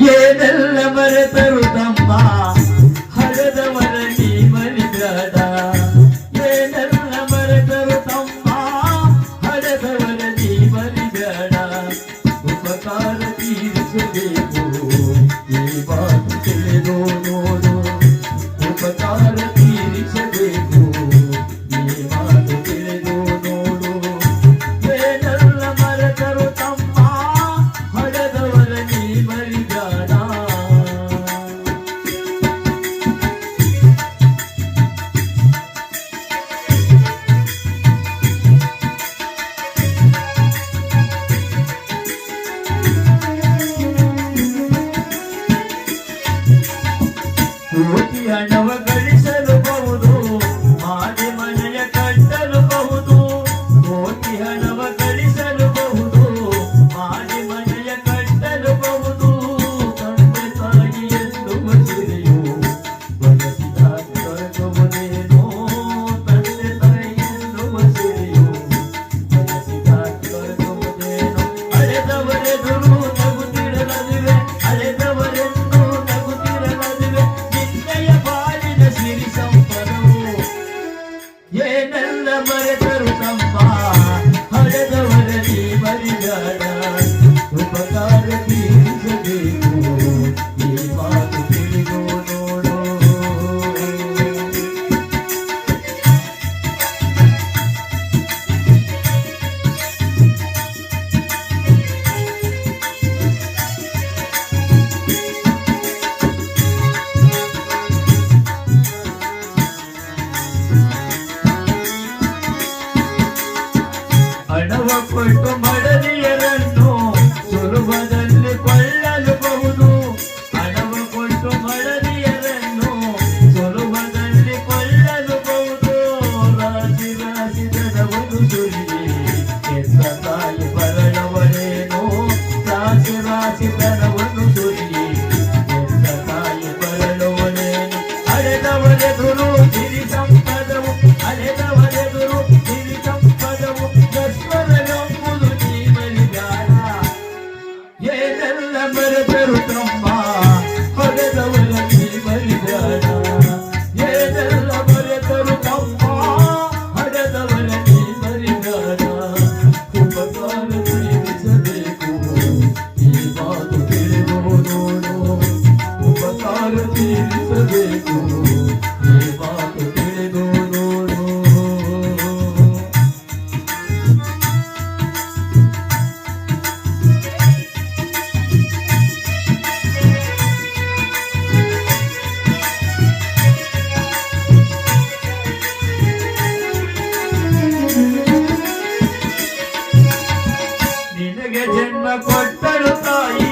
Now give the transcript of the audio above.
ఏదెల్ల తెల్లవర తరుదమ్మా ఏ నెల్ల మరి తరుణమ్మా ಒಪ್ಪಟ್ಟು ಮಡದಿಯರನ್ನು ಸುಲಭದಲ್ಲಿ ಕೊಳ್ಳಲಬಹುದು ಹಣವ ಕೊಟ್ಟು ಮಡದಿಯರನ್ನು ಸುಲಭದಲ್ಲಿ ಕೊಳ್ಳಲಬಹುದು ರಾಜಿ ರಾಜಿ ಜನವರು ಸುರಿ ಎತ್ತ ತಾಯಿ ಕೊಟ್ಟಳು ತಾಯಿ